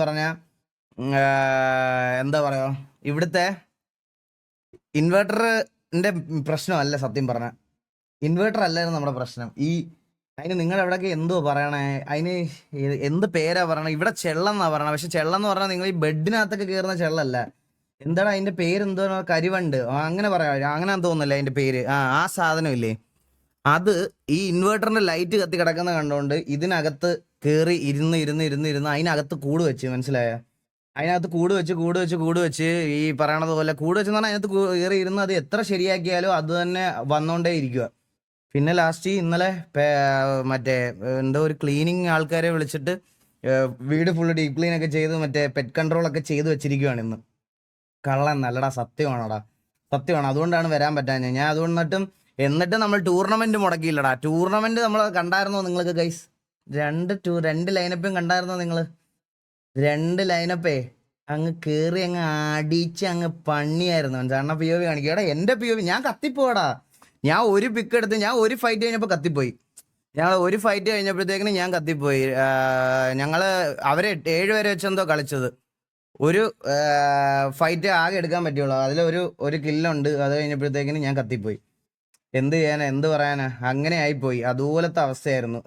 പറഞ്ഞ എന്താ പറയുക ഇവിടുത്തെ ഇൻവെർട്ടറിന്റെ പ്രശ്നമല്ല സത്യം പറഞ്ഞ. ഇൻവെർട്ടർ അല്ലായിരുന്നു നമ്മുടെ പ്രശ്നം. ഈ അതിന് നിങ്ങൾ എവിടെയൊക്കെ എന്തോ പറയണേ? അതിന് എന്ത് പേരാ പറയണേ? ഇവിടെ ചെള്ളം എന്നാ പറയണേ. പക്ഷെ ചെള്ളം എന്ന് പറഞ്ഞാൽ നിങ്ങൾ ഈ ബെഡിനകത്തൊക്കെ കയറുന്ന ചെള്ളല്ല. എന്താണ് അതിന്റെ പേര് എന്തോ കരിവണ്ട്? അങ്ങനെ പറയാം. അങ്ങനെ തോന്നുന്നില്ല അതിന്റെ പേര്? ആ ആ സാധനം ഇല്ലേ? അത് ഈ ഇൻവെർട്ടറിന്റെ ലൈറ്റ് കത്തി കിടക്കുന്ന കണ്ടുകൊണ്ട് ഇതിനകത്ത് കയറി ഇരുന്ന് ഇരുന്ന് ഇരുന്ന് ഇരുന്ന് അതിനകത്ത് കൂട് വെച്ച് മനസ്സിലായ? അതിനകത്ത് കൂട് വെച്ച് കൂട് വെച്ച് കൂട് വെച്ച് ഈ പറയണത് പോലെ കൂട് വെച്ച് പറഞ്ഞാൽ അതിനകത്ത് കയറി ഇരുന്ന് അത് എത്ര ശരിയാക്കിയാലും അത് തന്നെ വന്നോണ്ടേ ഇരിക്കുക പിന്നെ ലാസ്റ്റ് ഇന്നലെ മറ്റേ എന്തോ ഒരു ക്ലീനിങ് ആൾക്കാരെ വിളിച്ചിട്ട് വീട് ഫുള്ള് ഡീപ് ക്ലീൻ ഒക്കെ ചെയ്ത് മറ്റേ പെറ്റ് കൺട്രോൾ ഒക്കെ ചെയ്ത് വെച്ചിരിക്കുകയാണ് ഇന്ന്. കള്ളൻ നല്ലടാ സത്യമാണോടാ? സത്യമാണ് അതുകൊണ്ടാണ് വരാൻ പറ്റാഞ്ഞത്. ഞാൻ അതുകൊണ്ടിട്ടും എന്നിട്ട് നമ്മൾ ടൂർണമെന്റ് മുടക്കിയില്ലടാ. ടൂർണമെന്റ് നമ്മൾ കണ്ടായിരുന്നോ നിങ്ങൾക്ക് ഗൈസ് രണ്ട് ടു രണ്ട് ലൈനപ്പും കണ്ടായിരുന്നോ നിങ്ങൾ രണ്ട് ലൈനപ്പേ അങ്ങ് കയറി അങ്ങ് അടിച്ച് അങ്ങ് പണിയായിരുന്നു. ചേട്ടന പി ഒ വി കാണിക്കുക എടാ എന്റെ പി ഒ വി ഞാൻ കത്തിപ്പോടാ ഞാൻ ഒരു പിക്ക് എടുത്ത് ഞാൻ ഒരു ഫൈറ്റ് കഴിഞ്ഞപ്പോൾ കത്തിപ്പോയി. ഞങ്ങൾ ഒരു ഫൈറ്റ് കഴിഞ്ഞപ്പോഴത്തേക്കിന് ഞാൻ കത്തിപ്പോയി. ഞങ്ങൾ അവരെ ഏഴ് പേരെ വെച്ചെന്തോ കളിച്ചത്. ഒരു ഫൈറ്റ് ആകെ എടുക്കാൻ പറ്റുള്ളൂ അതിലൊരു ഒരു കില്ലുണ്ട് അത് കഴിഞ്ഞപ്പോഴത്തേക്കിന് ഞാൻ കത്തിപ്പോയി. എന്ത് ചെയ്യാനാ? എന്ത് പറയാനാ? അങ്ങനെ ആയിപ്പോയി. അതുപോലത്തെ അവസ്ഥയായിരുന്നു.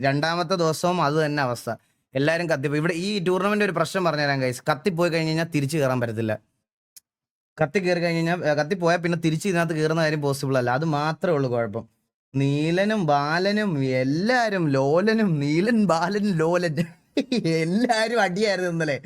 രണ്ടാമത്തെ ദിവസവും അത് തന്നെ അവസ്ഥ. എല്ലാവരും കത്തിപ്പോയി. ഇവിടെ ഈ ടൂർണമെന്റ് ഒരു പ്രശ്നം പറഞ്ഞുതരാൻ കൈസ് കത്തിപ്പോയി കഴിഞ്ഞ് കഴിഞ്ഞാൽ തിരിച്ചു കയറാൻ പറ്റത്തില്ല. കത്തി കയറി കഴിഞ്ഞ് കഴിഞ്ഞാൽ കത്തിപ്പോയാൽ പിന്നെ തിരിച്ച് ഇതിനകത്ത് കയറുന്ന കാര്യം പോസിബിൾ അല്ല. അത് മാത്രമേ ഉള്ളൂ കുഴപ്പം. നീലനും ബാലനും എല്ലാരും ലോലനും നീലൻ ബാലൻ ലോലൻ. എല്ലാരും അടിയായിരുന്നു ഇന്നലെ.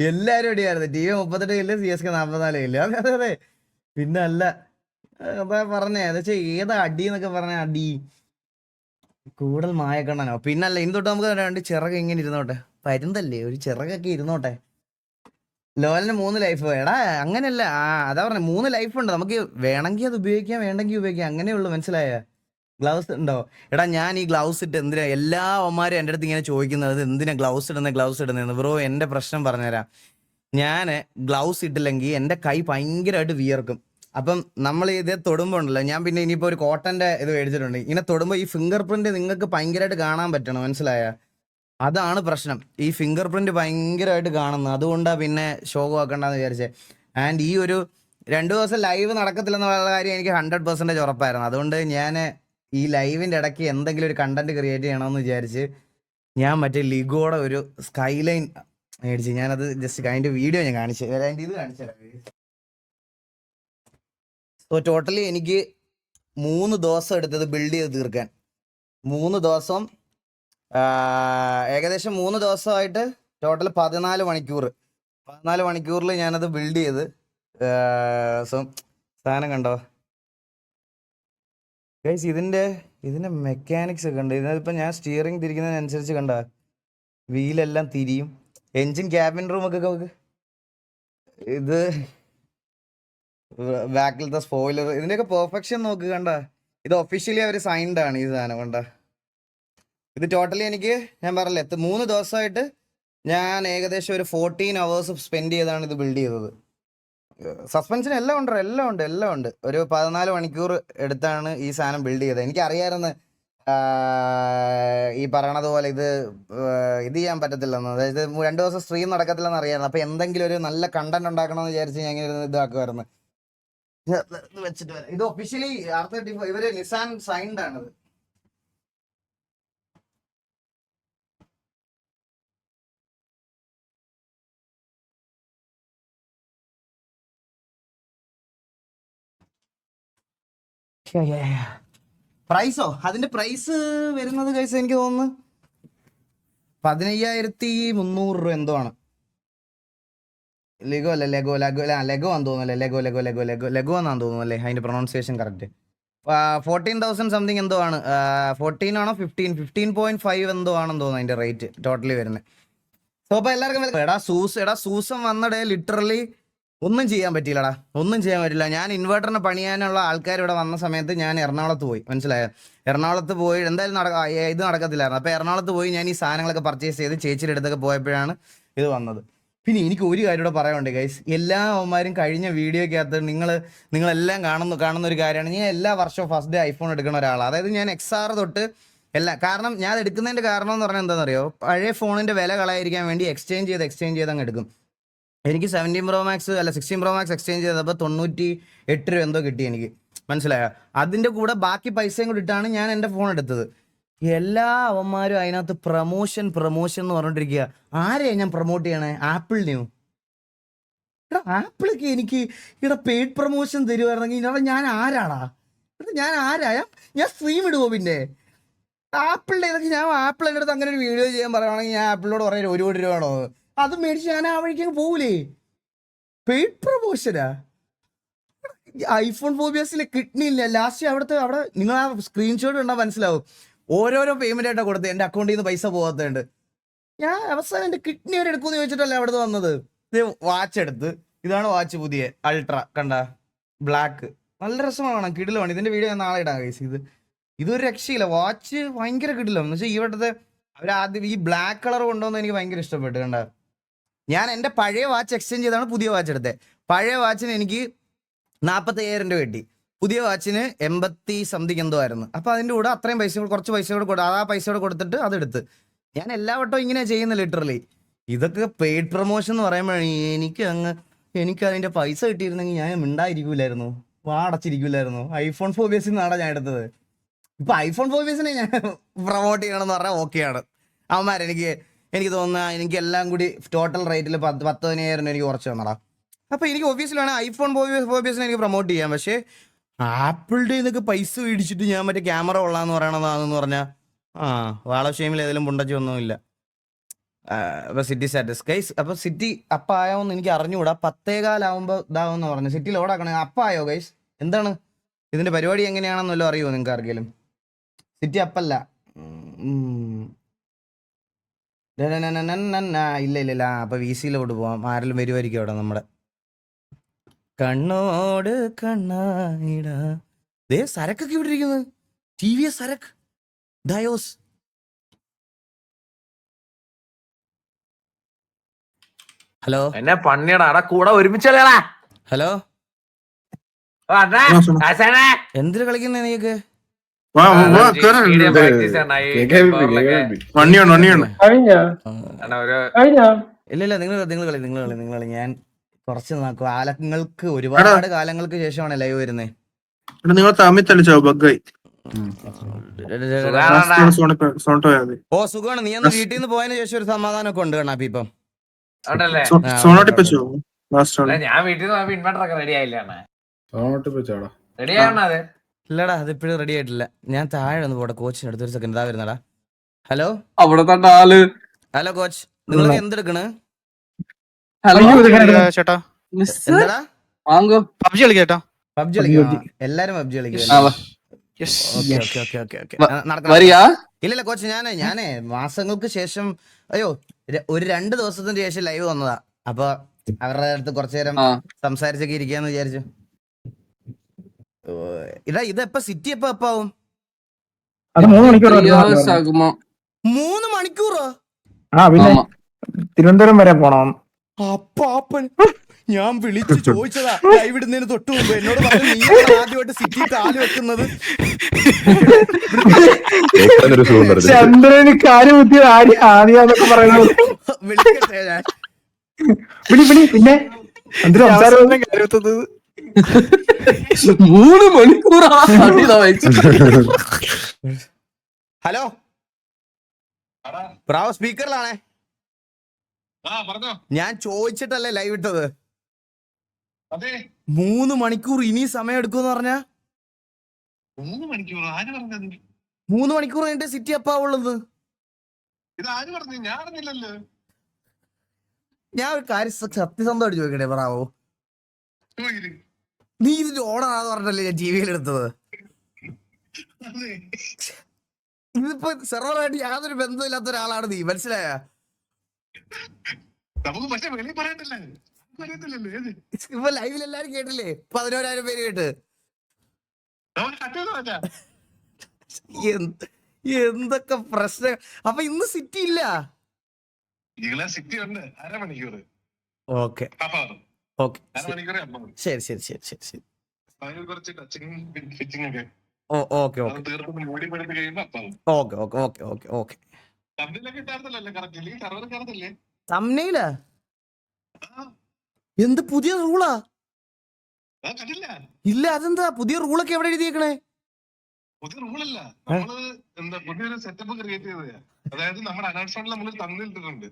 എല്ലാരും അടിയായിരുന്നു. ടി വി മുപ്പത്തെട്ട് കില്ല് സി എസ് കെ നാൽപ്പത്തിനാല് കില്ല് അതെ അതെ അതെ. പിന്നെ അല്ല അതാ പറഞ്ഞേ അതെച്ചാ ഏതാ അടി എന്നൊക്കെ പറഞ്ഞ അടി. കൂടുതൽ മായക്കണ്ണനോ പിന്നല്ല ഇന്ന് തൊട്ട് നമുക്ക് രണ്ട് ചിറക് ഇങ്ങനെ ഇരുന്നോട്ടെ. പരുന്തല്ലേ? ഒരു ചിറകൊക്കെ ഇരുന്നോട്ടെ. ലോലിന് മൂന്ന് ലൈഫ് എടാ അങ്ങനെയല്ല. ആ അതാ പറഞ്ഞ മൂന്ന് ലൈഫ് ഉണ്ട്. നമുക്ക് വേണമെങ്കിൽ അത് ഉപയോഗിക്കാം വേണ്ടെങ്കിൽ ഉപയോഗിക്കാം. അങ്ങനെ ഉള്ളു മനസ്സിലായ? ഗ്ലൗസ് ഉണ്ടോ? എടാ ഞാൻ ഈ ഗ്ലൗസ് ഇട്ട് എന്തിനാ എല്ലാ അമ്മമാരും എന്റെ അടുത്ത് ഇങ്ങനെ ചോദിക്കുന്നത്? എന്തിനാ ഗ്ലൗസ് ഇടുന്നത് ഗ്ലൗസ് ഇടുന്നതെന്ന് ബ്രോ എന്റെ പ്രശ്നം പറഞ്ഞുതരാം. ഞാൻ ഗ്ലൗസ് ഇട്ടില്ലെങ്കിൽ എന്റെ കൈ ഭയങ്കരമായിട്ട് വിയർക്കും. അപ്പം നമ്മൾ ഇത് തൊടുമ്പോൾ ഉണ്ടല്ലോ ഞാൻ പിന്നെ ഇനിയിപ്പോൾ ഒരു കോട്ടന്റെ ഇത് മേടിച്ചിട്ടുണ്ട്. ഇങ്ങനെ തൊടുമ്പോൾ ഈ ഫിംഗർ പ്രിന്റ് നിങ്ങൾക്ക് ഭയങ്കരമായിട്ട് കാണാൻ പറ്റണം മനസ്സിലായ? അതാണ് പ്രശ്നം. ഈ ഫിംഗർ പ്രിന്റ് ഭയങ്കരമായിട്ട് കാണുന്നത്. അതുകൊണ്ടാണ് പിന്നെ ഷോക്ക് ആക്കണ്ടെന്ന് വിചാരിച്ചത് ആൻഡ് ഈ ഒരു രണ്ടു ദിവസം ലൈവ് നടക്കത്തില്ലെന്നുള്ള കാര്യം എനിക്ക് ഹൺഡ്രഡ് പെർസെന്റേജ് ഉറപ്പായിരുന്നു. അതുകൊണ്ട് ഞാൻ ഈ ലൈവിന്റെ ഇടയ്ക്ക് എന്തെങ്കിലും ഒരു കണ്ടന്റ് ക്രിയേറ്റ് ചെയ്യണമെന്ന് വിചാരിച്ച് ഞാൻ മറ്റേ ലിഗോടെ ഒരു സ്കൈലൈൻ മേടിച്ച്. ഞാനത് ജസ്റ്റ് അതിന്റെ വീഡിയോ ഞാൻ കാണിച്ചു അതിന്റെ ഇത് കാണിച്ചു സോ ടോട്ടലി എനിക്ക് മൂന്ന് ദിവസം എടുത്തത് ബിൽഡ് ചെയ്ത് തീർക്കാൻ. മൂന്ന് ദിവസം ഏകദേശം മൂന്ന് ദിവസമായിട്ട് ടോട്ടൽ പതിനാല് മണിക്കൂർ. പതിനാല് മണിക്കൂറിൽ ഞാനത് ബിൽഡ് ചെയ്ത് സോ സാധനം കണ്ടോ? ഗൈസ് ഇതിന്റെ ഇതിന്റെ മെക്കാനിക്സ് ഒക്കെ ഉണ്ട് ഇതിനിപ്പോൾ ഞാൻ സ്റ്റിയറിംഗ് തിരിക്കുന്നതിനനുസരിച്ച് കണ്ട? വീലെല്ലാം തിരിയും. എൻജിൻ ക്യാബിൻ റൂമൊക്കെ നമുക്ക് ഇത് ബാക്കിലത്തെ സ്പോയിലർ ഇതിന്റെയൊക്കെ പെർഫെക്ഷൻ നോക്ക് കണ്ട. ഇത് ഒഫീഷ്യലി അവർ സൈൻഡ് ആണ് ഈ സാധനം കണ്ട. ഇത് ടോട്ടലി എനിക്ക് ഞാൻ പറഞ്ഞില്ലേ മൂന്ന് ദിവസമായിട്ട് ഞാൻ ഏകദേശം ഒരു ഫോർട്ടീൻ അവേഴ്സ് സ്പെൻഡ് ചെയ്താണ് ഇത് ബിൽഡ് ചെയ്തത്. സസ്പെൻഷൻ എല്ലാം ഉണ്ട് എല്ലാം ഉണ്ട് എല്ലാം ഉണ്ട്. ഒരു പതിനാല് മണിക്കൂർ എടുത്താണ് ഈ സാധനം ബിൽഡ് ചെയ്തത്. എനിക്കറിയാമായിരുന്നു ഈ പറയണത് പോലെ ഇത് ഇത് ചെയ്യാൻ പറ്റത്തില്ലെന്ന്. അതായത് രണ്ടു ദിവസം സ്ട്രീം നടക്കത്തില്ലെന്ന് അറിയാമായിരുന്നു അപ്പോൾ എന്തെങ്കിലും ഒരു നല്ല കണ്ടന്റ് ഉണ്ടാക്കണമെന്ന് വിചാരിച്ച് ഞാൻ ഇങ്ങനെ ഇതാക്കുമായിരുന്നു ഇത് വെച്ചിട്ട് വരാം. ഇത് ഒഫീഷ്യലി ആർ തേർട്ടി ഫോർ ഇവർ നിസാൻ സൈൻഡ് ആണത്. പ്രൈസോ അതിന്റെ പ്രൈസ് വരുന്നത് കഴിച്ചാൽ എനിക്ക് തോന്നുന്നു പതിനയ്യായിരത്തി മുന്നൂറ് രൂപ എന്തോ ആണ്. ലെഗോ അല്ല ലെഗോ ലെഗോ ആ ലെഗോ ആണെന്ന് തോന്നുന്നു അല്ലേ ലെഗോ ലെഗോ ലെഗോ ലെഗോ ലെഗോ എന്നാന്ന് തോന്നുന്നു അല്ലേ അതിന്റെ pronunciation correct fourteen thousand something എന്തോ ആണ്. ഫോർട്ടീൻ ആണോ ഫിഫ്റ്റീൻ ഫിഫ്റ്റീൻ പോയിന്റ് ഫൈവ് എന്തോ ആണെന്ന് തോന്നുന്നു അതിന്റെ റേറ്റ് ടോട്ടലി വരുന്നത്. സോ അപ്പൊ എല്ലാവർക്കും. എടാ സൂസ് എടാ സൂസം വന്നടേ ലിറ്ററലി ഒന്നും ചെയ്യാൻ പറ്റിയില്ലടാ. ഒന്നും ചെയ്യാൻ പറ്റില്ല ഞാൻ ഇൻവേർട്ടറിന് പണിയാനുള്ള ആൾക്കാർ ഇവിടെ വന്ന സമയത്ത് ഞാൻ എറണാകുളത്ത് പോയി. മനസ്സിലായോ? എറണാകുളത്ത് പോയി എന്തായാലും നടക്ക ഇത് നടക്കത്തില്ലായിരുന്നു. അപ്പോൾ എറണാകുളത്ത് പോയി ഞാൻ ഈ സാധനങ്ങളൊക്കെ പർച്ചേസ് ചെയ്ത് ചേച്ചിയുടെ അടുത്തൊക്കെ പോയപ്പോഴാണ് ഇത് വന്നത്. പിന്നെ എനിക്ക് ഒരു കാര്യം കൂടെ പറയാനുണ്ട് ഗൈസ് എല്ലാ അവന്മാരും കഴിഞ്ഞ വീഡിയോക്കകത്ത് നിങ്ങൾ നിങ്ങളെല്ലാം കാണുന്നു കാണുന്ന ഒരു കാര്യമാണ്. ഞാൻ എല്ലാ വർഷവും ഫസ്റ്റ് ഡേ ഐഫോൺ എടുക്കുന്ന ഒരാളാണ് അതായത് ഞാൻ എക്സ് ആർ തൊട്ട് എല്ലാ കാരണം ഞാൻ എടുക്കുന്നതിന്റെ കാരണം എന്ന് പറഞ്ഞാൽ എന്താണെന്നറിയോ? പഴയ ഫോണിന്റെ വില കളയാതിരിക്കാൻ വേണ്ടി എക്സ്ചേഞ്ച് ചെയ്ത് എക്സ്ചേഞ്ച് ചെയ്ത് അങ്ങ് എടുക്കും. എനിക്ക് സെവന്റീൻ പ്രോ മാക്സ് അല്ല സിക്സ്റ്റീൻ പ്രോ മാക്സ് എക്സ്ചേഞ്ച് ചെയ്തപ്പോൾ തൊണ്ണൂറ്റി എട്ട് രൂപ എന്തോ കിട്ടി എനിക്ക്. മനസ്സിലായോ? അതിന്റെ കൂടെ ബാക്കി പൈസയും കൂടി ഇട്ടാണ് ഞാൻ എന്റെ ഫോൺ എടുത്തത്. എല്ലാ അവന്മാരും അതിനകത്ത് പ്രൊമോഷൻ പ്രൊമോഷൻ എന്ന് പറഞ്ഞോണ്ടിരിക്കുക ആരെയാ ഞാൻ പ്രൊമോട്ട് ചെയ്യണേ? ആപ്പിളിനെയോ എടാ ആപ്പിളൊക്കെ എനിക്ക് ഇവിടെ പെയ്ഡ് പ്രൊമോഷൻ തരുവായിരുന്നെങ്കിൽ ഇവിടെ ഞാൻ ആരാടാ? ഇവിടെ ഞാൻ ആരായ ഞാൻ- സ്ട്രീം ഇടുവോ പിന്നെ? ആപ്പിളിന്റെ ഇതൊക്കെ ഞാൻ ആപ്പിളിന്റെ അടുത്ത് അങ്ങനെ ഒരു വീഡിയോ ചെയ്യാൻ പറയുവാണെങ്കിൽ ഞാൻ ആപ്പിളിനോട് പറയാൻ ഒരു കോടി രൂപ ആണോ അത് മേടിച്ച് ഞാൻ ആ വഴിക്ക് പോകൂലേ പെയ്ഡ് പ്രൊമോഷനാ ഐഫോൺ ഫോബിയസിലെ കിഡ്നിയില്ല ലാസ്റ്റ് അവിടുത്തെ അവിടെ നിങ്ങൾ ആ സ്ക്രീൻഷോട്ട് കണ്ടാൽ മനസ്സിലാവും. ഓരോരോ പേയ്മെന്റ് ആയിട്ടാണ് കൊടുത്തത്. എന്റെ അക്കൗണ്ടിൽ നിന്ന് പൈസ പോകാത്തതുണ്ട് ഞാൻ അവസാനം എന്റെ കിഡ്നി വരെ എടുക്കുമെന്ന് ചോദിച്ചിട്ടല്ലേ അവിടുന്ന് വന്നത്? ഇത് വാച്ച് എടുത്ത്. ഇതാണ് വാച്ച് പുതിയ. അൾട്ര കണ്ട? ബ്ലാക്ക് നല്ല രസമാണ് കിടിലമാണ് ഇതിന്റെ വീഡിയോ ഞാൻ നാളെ ഇടാം കഴിച്ചത് ഇത് ഇതൊരു രക്ഷയില്ല. വാച്ച് ഭയങ്കര കിടിലം. എന്ന് വെച്ചാൽ ഇവിടുത്തെ അവർ ആദ്യം ഈ ബ്ലാക്ക് കളർ കൊണ്ടുവന്ന് എനിക്ക് ഭയങ്കര ഇഷ്ടപ്പെട്ടു കണ്ട? ഞാൻ എന്റെ പഴയ വാച്ച് എക്സ്ചേഞ്ച് ചെയ്താണ് പുതിയ വാച്ച് എടുത്തത്. പഴയ വാച്ചിന് എനിക്ക് നാൽപ്പത്തയ്യായിരം രൂപ കിട്ടി. പുതിയ വാച്ചിന് എൺപത്തി സംതിങ് എന്തോ ആയിരുന്നു. അപ്പോൾ അതിന്റെ കൂടെ അത്രയും പൈസ കുറച്ച് പൈസ കൂടെ കൊടുത്തു ആ പൈസ കൂടെ കൊടുത്തിട്ട് അതെടുത്ത് ഞാൻ എല്ലാ വട്ടവും ഇങ്ങനെ ചെയ്യുന്ന ലിറ്ററലി ഇതൊക്കെ പെയ്ഡ് പ്രൊമോഷൻ എന്ന് പറയുമ്പോൾ എനിക്ക് അങ്ങ് എനിക്ക് അതിന്റെ പൈസ കിട്ടിയിരുന്നെങ്കിൽ ഞാൻ മിണ്ടായിരിക്കൂലായിരുന്നു. വാടച്ചിരിക്കൂലായിരുന്നു. ഐഫോൺ ഫോർ ഫോബിയസിൽ നിന്നാണ് ഞാൻ എടുത്തത്. ഇപ്പൊ ഐഫോൺ ഫോർ ഫോബിയസിനെ ഞാൻ പ്രൊമോട്ട് ചെയ്യണമെന്ന് പറഞ്ഞാൽ ഓക്കെയാണ് അവന്മാർ എനിക്ക് എനിക്ക് തോന്നുന്ന എനിക്ക് എല്ലാം കൂടി ടോട്ടൽ റേറ്റിൽ പത്ത് രൂപ എനിക്ക് കുറച്ച് തന്നടാ. അപ്പൊ എനിക്ക് ഒബ്വിയസ്ലി ആണ് ഐഫോൺ ഫോബിയസിനെ എനിക്ക് പ്രൊമോട്ട് ചെയ്യാം. പക്ഷേ ആപ്പിളിന്റെ നിന്നൊക്കെ പൈസ മേടിച്ചിട്ട് ഞാൻ മറ്റേ ക്യാമറ കൊള്ളാന്ന് പറയണതാണെന്ന് പറഞ്ഞാ ആ വാളക്ഷേമിൽ ഏതെങ്കിലും പുണ്ടച്ചി ഒന്നുമില്ല അപ്പൊ സിറ്റി സ്റ്റാറ്റസ് ഗൈസ് അപ്പൊ സിറ്റി അപ്പ ആയോന്ന് എനിക്ക് അറിഞ്ഞുകൂടാ പത്തേകാലാവുമ്പോ ഇതാവെന്ന് പറഞ്ഞു സിറ്റി ലോഡാക്കണേ അപ്പ ആയോ ഗൈസ് എന്താണ് ഇതിന്റെ പരിപാടി എങ്ങനെയാണെന്നല്ലോ അറിയുമോ നിങ്ങൾക്ക് ആർക്കെങ്കിലും സിറ്റി അപ്പല്ല. ഇല്ല ഇല്ല ഇല്ല അപ്പൊ വി സിയിലോട്ട് പോവാം ആരെങ്കിലും വരുമായിരിക്കും അവിടെ നമ്മുടെ കണ്ണോട് കണ്ണായിട. ദേ സരക്കൊക്കെ ഇവിടെ ഇരിക്കുന്നത്. ടി വി എസ് സരക്ക്. ഡയോസ് ഹലോ. എന്നെ പണിയടാ. അടാ കൂടെ ഒരുമിച്ചല്ലേടാ. ഹലോ. എന്തിനു കളിക്കുന്നേ നീക്ക് ഇല്ല ഇല്ല നിങ്ങൾ നിങ്ങൾ കളി നിങ്ങൾ കളി നിങ്ങൾ കളി. ഞാൻ കുറച്ച് കാലങ്ങൾക്ക് ഒരുപാട് കാലങ്ങൾക്ക് ശേഷമാണ് ലൈവ് വരുന്നത് എടാ നിങ്ങൾ തമ്മിൽ തളിച്ചോ ബഗ്ഗായി. ഓ സുഖമാണ് നീ ഒന്ന് വീട്ടിൽ നിന്ന് പോയതിനു ശേഷം ഒരു സമാധാനം ഒക്കെ ഉണ്ട് കണ്ണാപ്പി ഇപ്പം ഞാൻ വീട്ടിൽ നിന്ന് ഇൻവെർട്ടർ ഒക്കെ റെഡി റെഡി അത്? ഇല്ലടാ അതിപ്പോഴും റെഡി ആയിട്ടില്ല. ഞാൻ താഴെ ഒന്ന് പോട്ടെ കോച്ചിന് അടുത്തൊരു സെക്കൻഡ് ഇതാ വരുന്നടാ. ഹലോ അവിടെ ഹലോ കോച്ച്. നിങ്ങൾ എന്തെടുക്കണ്? ചേട്ടാ? മിസ് എന്താടാ വാങ്ങോ പബ്ജി കളിക്കേട്ടാ പബ്ജി കളിക്കും എല്ലാരും കളിക്കും ഇല്ലല്ല കോച്ച് ഞാനേ ഞാനേ മാസങ്ങൾക്ക് ശേഷം അയ്യോ ഒരു രണ്ട് ദിവസത്തിന് ശേഷം ലൈവ് വന്നതാ. അപ്പൊ അവരുടെ അടുത്ത് കുറച്ചു നേരം സംസാരിച്ചൊക്കെ ഇരിക്കാന്ന് വിചാരിച്ചു. ഇതാ ഇതെപ്പോ എപ്പ സിറ്റി എപ്പ എപ്പാവും? മൂന്ന് മണിക്കൂറോ? ആ പിന്നെ തിരുവനന്തപുരം വരെ പോണം. അപ്പാപ്പൻ ഞാൻ വിളിച്ചു ചോദിച്ചതാ. ലൈവ് ഇടുന്നതിന് തൊട്ട് മുമ്പ് എന്നോട് പറഞ്ഞു നീ ആദ്യമായിട്ട് സിറ്റി കാൽ വെക്കുന്നത്. ചന്ദ്രന് കാൽ ആദ്യ ആദ്യാന്നൊക്കെ പറയുന്നു. വിളിക്കട്ടെ ഞാൻ. പിന്നെ? മൂന്ന് മണിക്കൂർ ഹലോ? പ്രാവ് സ്പീക്കറിലാണേ ഞാൻ ചോദിച്ചിട്ടല്ലേ ലൈവ് ഇട്ടത്? മൂന്ന് മണിക്കൂർ ഇനി സമയം എടുക്കുമെന്ന് പറഞ്ഞ? മൂന്ന് മണിക്കൂർ? ആര് പറഞ്ഞത്? മൂന്ന് മണിക്കൂർ കഴിഞ്ഞിട്ട് സിറ്റി അപ്പാവുള്ളത് ഞാൻ ഒരു കാര്യം സത്യസന്ധമായിട്ട് ചോദിക്കട്ടെ പ്രാവോ ചോദിക്ക്. നീ ഇതിന്റെ ഓണാണെന്ന് പറഞ്ഞല്ലേ ഞാൻ ജീവിയിൽ വിയിൽ എടുത്തത്. ഇതിപ്പോ സെർവറായിട്ട് യാതൊരു ബന്ധമില്ലാത്ത ഒരാളാണ് നീ മനസ്സിലായ? നമുക്ക് പക്ഷെ വെളിയിൽ പറയണ്ടല്ലേ നമുക്ക് അറിയത്തില്ലല്ലോ ഏത് ഇപ്പൊ ലൈവിൽ എല്ലാരും കേട്ടില്ലേ? പതിനോരായിരം പേര് കേട്ട്. എന്തൊക്കെ പ്രശ്നം അപ്പൊ ഇന്ന് സിറ്റി ഇല്ല? സിറ്റി ഉണ്ട്. അരമണിക്കൂർ. ഓക്കെ ഓക്കെ ശരി ശരി ശരി ശരി ശരി. Okay okay okay okay okay okay എന്ത് പുതിയ റൂളാ ഇല്ല അതെന്താ? പുതിയ റൂളൊക്കെ എവിടെ എഴുതിയേക്കണേ? പുതിയ റൂളല്ല നമ്മൾ എന്താ പുതിയൊരു സെറ്റപ്പ് ക്രിയേറ്റ് ചെയ്തതാ. അതായത് നമ്മുടെ അനൗൺസ്മെന്റിൽ നമ്മൾ തന്നിട്ടിട്ടുണ്ട്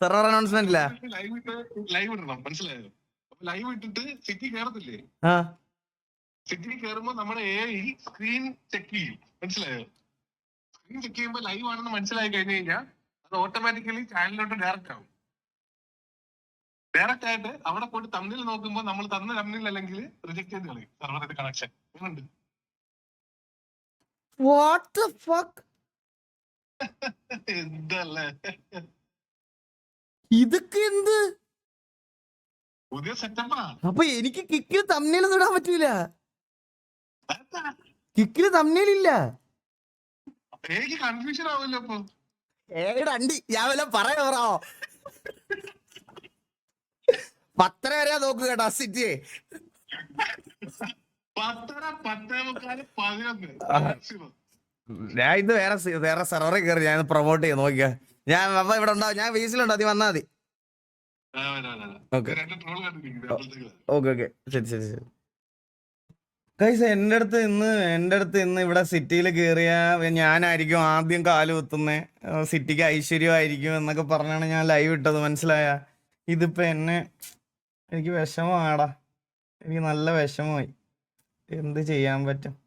സെർവർ അനൗൺസ്മെന്റ് ഇല്ല ലൈവ് ഇട്ട് ലൈവ് ഇടണം മനസ്സിലായോ? അപ്പൊ ലൈവ് ഇട്ടിട്ട് സിറ്റി സിറ്റി കയറുമ്പോ നമ്മുടെ എ സ്ക്രീൻ ചെക്ക് ചെയ്യും. മനസ്സിലായോ? സ്ക്രീൻ ചെക്ക് ചെയ്യുമ്പോൾ ലൈവ് ആണെന്ന് മനസ്സിലായി കഴിഞ്ഞു കഴിഞ്ഞാൽ അത് ഓട്ടോമാറ്റിക്കലി ചാനലിലോട്ട് ഡയറക്റ്റ് ആവും. ഡയറക്റ്റ് ആയിട്ട് അവിടെ പോയിട്ട് തമ്മിൽ നോക്കുമ്പോൾ നമ്മൾ തന്ന തമ്മിൽ അല്ലെങ്കിൽ റിജക്ട് ചെയ്ത് കളയും. സർവറിന്റെ കണക്ഷൻ ഉണ്ട് വാട്ട് ദ ഫക്ക് എന്തല്ലേ? ഇതൊക്കെ എന്ത്? പുതിയ സെറ്റപ്പാ അപ്പൊ എനിക്ക് കിക്കിൽ തമ്മിൽ ഇടാൻ പറ്റൂല. കിക്കിൽ തമ്നയിലില്ല എനിക്ക് കൺഫ്യൂഷൻ ആവില്ല അപ്പൊ ഏടെ അണ്ടി ഞാൻ വല്ല പറയാ പറയാമോ പത്തര വരെയാ നോക്കുക കേട്ടോ സിറ്റിയെ. പത്തര പത്തേ മുക്കാൽ പതിനൊന്ന്. ഞാൻ ഇന്ന് വേറെ വേറെ സെർവറിൽ കയറി ഞാൻ പ്രൊമോട്ട് ചെയ്ത് നോക്കിയ ഞാൻ അപ്പൊ ഇവിടെ ഉണ്ടാവും ഞാൻ വീസിലുണ്ടോ നീ വന്നാ മതി. വരാം, വരാം, വരാം. ഓക്കെ ഓക്കെ ശരി ശരി ശരി. കൈസ് എന്റെ അടുത്ത് ഇന്ന് എന്റെ അടുത്ത് ഇന്ന് ഇവിടെ സിറ്റിയിൽ കയറിയ ഞാനായിരിക്കും ആദ്യം കാൽ കുത്തുന്നത് സിറ്റിക്ക് ഐശ്വര്യമായിരിക്കും എന്നൊക്കെ പറഞ്ഞാണ് ഞാൻ ലൈവ് ഇട്ടത് മനസ്സിലായ? ഇതിപ്പോൾ എന്നെ എനിക്ക് വിഷമമാടാ. എനിക്ക് നല്ല വിഷമമായി. എന്ത് ചെയ്യാൻ പറ്റും?